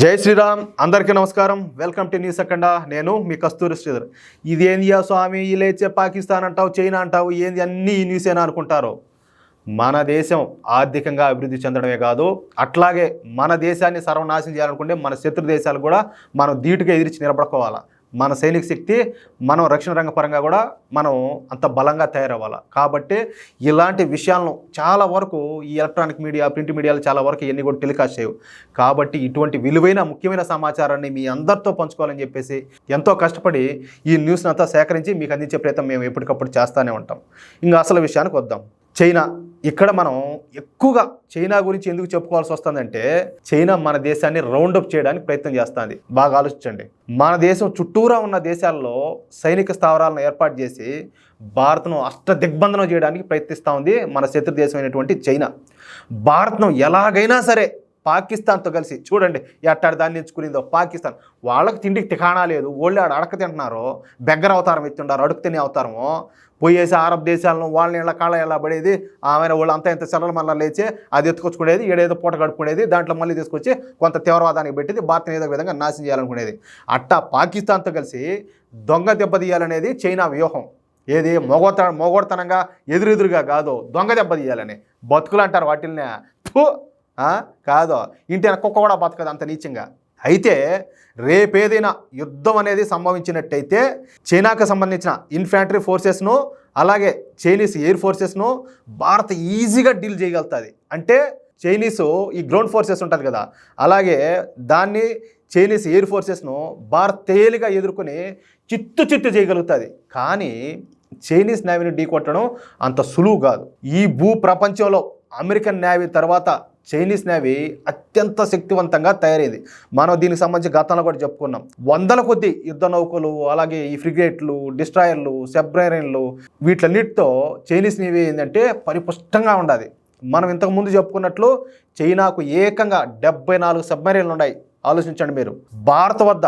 జై శ్రీరామ్ అందరికీ నమస్కారం. Welcome to news Akhanda. నేను మీ కస్తూరి శ్రీధర్. ఏందియా స్వామి? లేచే పాకిస్తాన్ అంటావు చైనా అంటావు ఏంది అన్నీ ఈ న్యూసేనా అనుకుంటారు. మన దేశం ఆర్థికంగా అభివృద్ధి చెందడమే కాదు అట్లాగే మన దేశాన్ని సర్వనాశనం చేయాలనుకుంటే మన శత్రు దేశాలు కూడా మనం ధీటుగా ఎదిరించి నిలబడుకోవాలా. మన సైనిక శక్తి మనం రక్షణ రంగ పరంగా కూడా మనం అంత బలంగా తయారవ్వాలి. కాబట్టి ఇలాంటి విషయాలను చాలా వరకు ఈ ఎలక్ట్రానిక్ మీడియా ప్రింట్ మీడియాలు చాలా వరకు ఇవన్నీ కూడా టెలికాస్ట్ చేయవు. కాబట్టి ఇటువంటి విలువైన ముఖ్యమైన సమాచారాన్ని మీ అందరితో పంచుకోవాలని చెప్పేసి ఎంతో కష్టపడి ఈ న్యూస్ని అంతా సేకరించి మీకు అందించే ప్రయత్నం మేము ఎప్పటికప్పుడు చేస్తూనే ఉంటాం. ఇంకా అసలు విషయానికి వద్దాం. చైనా. ఇక్కడ మనం ఎక్కువగా చైనా గురించి ఎందుకు చెప్పుకోవాల్సి వస్తుందంటే చైనా మన దేశాన్ని రౌండప్ చేయడానికి ప్రయత్నం చేస్తుంది. బాగా ఆలోచించండి. మన దేశం చుట్టూరా ఉన్న దేశాల్లో సైనిక స్థావరాలను ఏర్పాటు చేసి భారత్ను అష్ట దిగ్బంధనం చేయడానికి ప్రయత్నిస్తూ ఉంది మన శత్రు దేశమైనటువంటి చైనా. భారత్ను ఎలాగైనా సరే పాకిస్తాన్తో కలిసి చూడండి ఎట్టాడు దాన్ని ఎంచుకునిందో పాకిస్తాన్. వాళ్ళకి తిండికి తికాణా లేదు. ఓళ్ళు ఆడ అడక తింటున్నారు బెగ్గర అవతారం ఎత్తుండారు అడుగు తినే అవతారము పోయేసి అరబ్ దేశాలను వాళ్ళని ఇళ్ళ కాళ్ళ ఎలా పడేది ఆమె వాళ్ళు అంతా ఇంత సెలవులు మళ్ళీ లేచి అది ఎత్తుకొచ్చుకునేది ఏడేదో పూట గడుపుకునేది దాంట్లో మళ్ళీ తీసుకొచ్చి కొంత తీవ్రవాదానికి పెట్టేది భారత్ని ఏదో విధంగా నాశనం చేయాలనుకునేది. అట్టా పాకిస్తాన్తో కలిసి దొంగ దెబ్బతీయాలనేది చైనా వ్యూహం. ఏది మొగోత మొగోడతనంగా ఎదురెదురుగా కాదు దొంగ దెబ్బతీయాలని బతుకులు అంటారు వాటిల్నే. ఫు కాదు. ఇంటి కుక్క కూడా బతకదు అంత నీచంగా. అయితే రేపేదైనా యుద్ధం అనేది సంభవించినట్టయితే చైనాకు సంబంధించిన ఇన్ఫాంట్రీ ఫోర్సెస్ను అలాగే చైనీస్ ఎయిర్ ఫోర్సెస్ను భారత్ ఈజీగా డీల్ చేయగలుగుతుంది. అంటే చైనీస్ ఈ గ్రౌండ్ ఫోర్సెస్ ఉంటుంది కదా అలాగే దాన్ని చైనీస్ ఎయిర్ ఫోర్సెస్ను భారత్ తేలిగా ఎదుర్కొని చిత్తు చిత్తు చేయగలుగుతుంది. కానీ చైనీస్ నేవీని ఢీకొట్టడం అంత సులువు కాదు. ఈ భూ ప్రపంచంలో అమెరికన్ నేవీ తర్వాత చైనీస్ నేవీ అత్యంత శక్తివంతంగా తయారైంది. మనం దీనికి సంబంధించి గతంలో కూడా చెప్పుకున్నాం. వందల కొద్ది యుద్ధ నౌకలు అలాగే ఈ ఫ్రిగేట్లు డిస్ట్రాయర్లు సబ్మెరైన్లు వీటన్నిటితో చైనీస్ నేవీ ఏంటంటే పరిపుష్టంగా ఉండాలి మనం ఇంతకు ముందు చెప్పుకున్నట్లు చైనాకు ఏకంగా డెబ్బై నాలుగు సబ్మెరైన్లు ఉన్నాయి. ఆలోచించండి మీరు. భారత్ వద్ద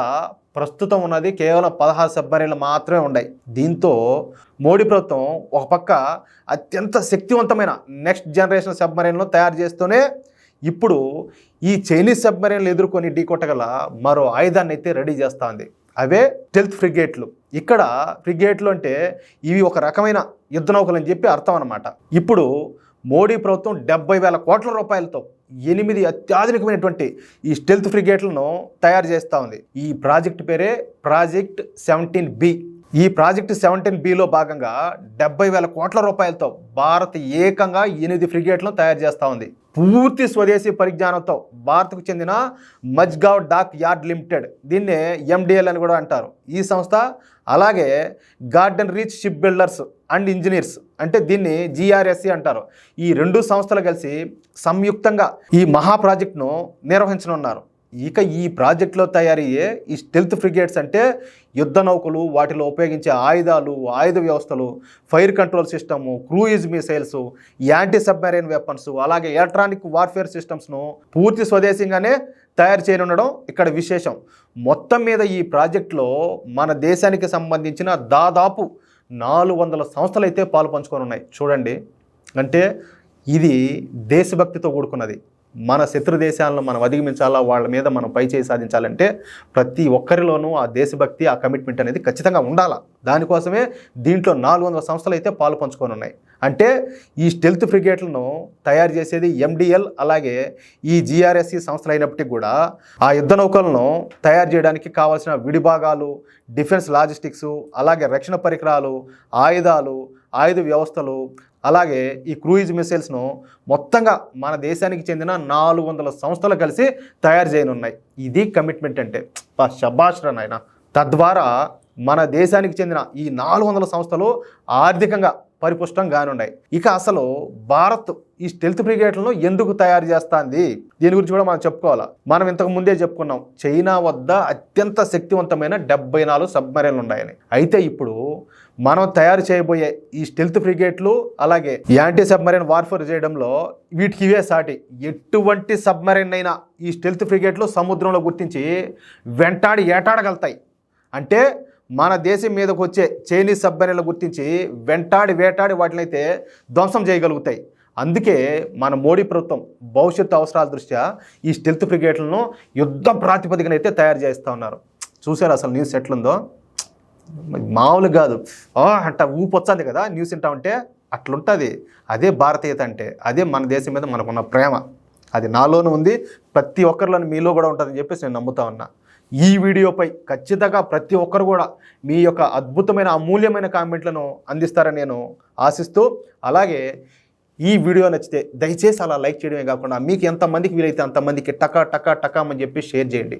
ప్రస్తుతం ఉన్నది కేవలం పదహారు సబ్మెరైన్లు మాత్రమే ఉన్నాయి. దీంతో మోడీ ప్రభుత్వం ఒక పక్క అత్యంత శక్తివంతమైన నెక్స్ట్ జనరేషన్ సబ్మెరైన్లు తయారు చేస్తూనే ఇప్పుడు ఈ చైనీస్ సబ్మరీన్లు ఎదుర్కొని ఢీకొట్టగల మరో ఆయుధాన్ని అయితే రెడీ చేస్తుంది. అవే టెల్త్ ఫ్రిగేట్లు. ఇక్కడ ఫ్రిగేట్లు అంటే ఇవి ఒక రకమైన యుద్ధ నౌకలు అని చెప్పి అర్థం అనమాట ఇప్పుడు మోడీ ప్రభుత్వం డెబ్బై వేల కోట్ల రూపాయలతో ఎనిమిది అత్యాధునికమైనటువంటి ఈ స్టెల్త్ ఫ్రిగేట్లను తయారు చేస్తూ ఉంది ఈ ప్రాజెక్ట్ పేరే ప్రాజెక్ట్ సెవెంటీన్ బి. ఈ ప్రాజెక్ట్ సెవెంటీన్ బిలో భాగంగా డెబ్బై వేల కోట్ల రూపాయలతో భారత్ ఏకంగా ఎనిమిది ఫ్రిగేట్లను తయారు చేస్తూ ఉంది. పూర్తి స్వదేశీ పరిజ్ఞానంతో భారత్కు చెందిన మజ్గావ్ డాక్ యార్డ్ లిమిటెడ్ దీన్నే ఎండిఎల్ అని కూడా అంటారు. ఈ సంస్థ అలాగే Garden Reach Shipbuilders and Engineers అంటే దీన్ని జిఆర్ఎస్సి అంటారు. ఈ రెండు సంస్థలు కలిసి సంయుక్తంగా ఈ మహా ప్రాజెక్ట్ను నిర్వహించనున్నారు. ఇక ఈ ప్రాజెక్టులో తయారయ్యే ఈ స్టెల్త్ ఫ్రిగేట్స్ అంటే యుద్ధ నౌకలు వాటిలో ఉపయోగించే ఆయుధాలు ఆయుధ వ్యవస్థలు fire control system cruise missiles anti submarine weapons అలాగే ఎలక్ట్రానిక్ వార్ఫేర్ సిస్టమ్స్ను పూర్తి స్వదేశంగానే తయారు చేయనుండడం ఇక్కడ విశేషం. మొత్తం మీద ఈ ప్రాజెక్టులో మన దేశానికి సంబంధించిన దాదాపు నాలుగు వందల సంస్థలు అయితే పాలు పంచుకొని ఉన్నాయి చూడండి. అంటే ఇది దేశభక్తితో కూడుకున్నది. మన శత్రు దేశాలను మనం అధిగమించాలా? వాళ్ళ మీద మనం పై చేయి సాధించాలంటే ప్రతి ఒక్కరిలోనూ ఆ దేశభక్తి ఆ కమిట్మెంట్ అనేది ఖచ్చితంగా ఉండాలా? దానికోసమే దీంట్లో నాలుగు వందల సంస్థలు అయితే పాలు పంచుకొని ఉన్నాయి అంటే ఈ స్టెల్త్ ఫ్రిగేట్లను తయారు చేసేది ఎండిఎల్ అలాగే ఈ జిఆర్ఎస్సి సంస్థలు అయినప్పటికీ కూడా ఆ యుద్ధ నౌకలను తయారు చేయడానికి కావాల్సిన విడిభాగాలు డిఫెన్స్ లాజిస్టిక్స్ అలాగే రక్షణ పరికరాలు ఆయుధాలు ఆయుధ వ్యవస్థలు అలాగే ఈ క్రూయిజ్ మిసైల్స్ను మొత్తంగా మన దేశానికి చెందిన నాలుగు వందల సంస్థలు కలిసి తయారు చేయనున్నాయి. ఇది కమిట్మెంట్ అంటే. పా శబాష్ నాయన. తద్వారా మన దేశానికి చెందిన ఈ నాలుగు వందల సంస్థలు ఆర్థికంగా పరిపుష్టంగానున్నాయి ఇక అసలు భారత్ ఈ స్టెల్త్ బ్రిగేడ్లను ఎందుకు తయారు చేస్తుంది? దీని గురించి కూడా మనం చెప్పుకోవాలి? మనం ఇంతకు ముందే చెప్పుకున్నాం. చైనా వద్ద అత్యంత శక్తివంతమైన డెబ్బై నాలుగు సబ్మరీన్లు ఉన్నాయని. అయితే ఇప్పుడు మనం తయారు చేయబోయే ఈ స్టెల్త్ ఫ్రిగేట్లు అలాగే యాంటీ సబ్మెరైన్ వార్ఫేర్ చేయడంలో వీటికి ఇవే సాటి. ఎటువంటి సబ్మరీన్ అయినా ఈ స్టెల్త్ ఫ్రిగేట్లు సముద్రంలో గుర్తించి వెంటాడి ఏటాడగలుగుతాయి. అంటే మన దేశం మీదకు వచ్చే చైనీస్ సబ్మెరైన్లు గుర్తించి వెంటాడి వేటాడి వాటినైతే ధ్వంసం చేయగలుగుతాయి. అందుకే మన మోడీ ప్రభుత్వం భవిష్యత్తు అవసరాల దృష్ట్యా ఈ స్టెల్త్ ఫ్రిగేట్లను యుద్ధ ప్రాతిపదికన అయితే తయారు చేస్తూ ఉన్నారు. చూసారు అసలు న్యూస్ ఎట్లుందో? మామూలు కాదు. ఆ అంట ఊపొచ్చింది కదా న్యూస్ వింటా ఉంటే అట్లుంటుంది. అదే భారతీయత అంటే అదే మన దేశం మీద మనకున్న ప్రేమ. అది నాలోనూ ఉంది ప్రతి ఒక్కరిలోనూ మీలో కూడా ఉంటుందని చెప్పేసి నేను నమ్ముతా ఉన్నా. ఈ వీడియోపై ఖచ్చితంగా ప్రతి ఒక్కరు కూడా మీ యొక్క అద్భుతమైన అమూల్యమైన కామెంట్లను అందిస్తారని నేను ఆశిస్తూ అలాగే ఈ వీడియో నచ్చితే దయచేసి అలా లైక్ చేయడమే కాకుండా మీకు ఎంతమందికి వీలైతే అంతమందికి టకా టకా టకా అని చెప్పి షేర్ చేయండి.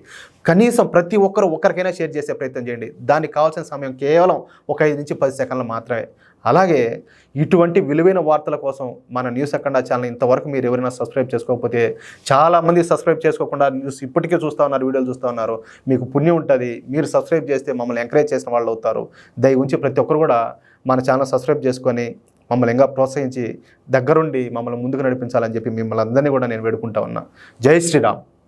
కనీసం ప్రతి ఒక్కరు ఒకరికైనా షేర్ చేసే ప్రయత్నం చేయండి. దానికి కావాల్సిన సమయం కేవలం ఒక ఐదు నుంచి పది సెకండ్లు మాత్రమే. అలాగే ఇటువంటి విలువైన వార్తల కోసం మన న్యూస్ అఖండ ఛానల్ ఇంతవరకు మీరు ఎవరైనా సబ్స్క్రైబ్ చేసుకోకపోతే చాలామంది సబ్స్క్రైబ్ చేసుకోకుండా న్యూస్ ఇప్పటికే చూస్తూ ఉన్నారు వీడియోలు చూస్తూ ఉన్నారు. మీకు పుణ్యం ఉంటుంది. మీరు సబ్స్క్రైబ్ చేస్తే మమ్మల్ని ఎంకరేజ్ చేసిన వాళ్ళు అవుతారు. దయ ఉంచి ప్రతి ఒక్కరు కూడా మన ఛానల్ సబ్స్క్రైబ్ చేసుకొని మమ్మల్ని ఇంకా ప్రోత్సహించి దగ్గరుండి మమ్మల్ని ముందుకు నడిపించాలని చెప్పి మిమ్మల్ని అందరినీ కూడా నేను వేడుకుంటా ఉన్నా. జై శ్రీరామ్.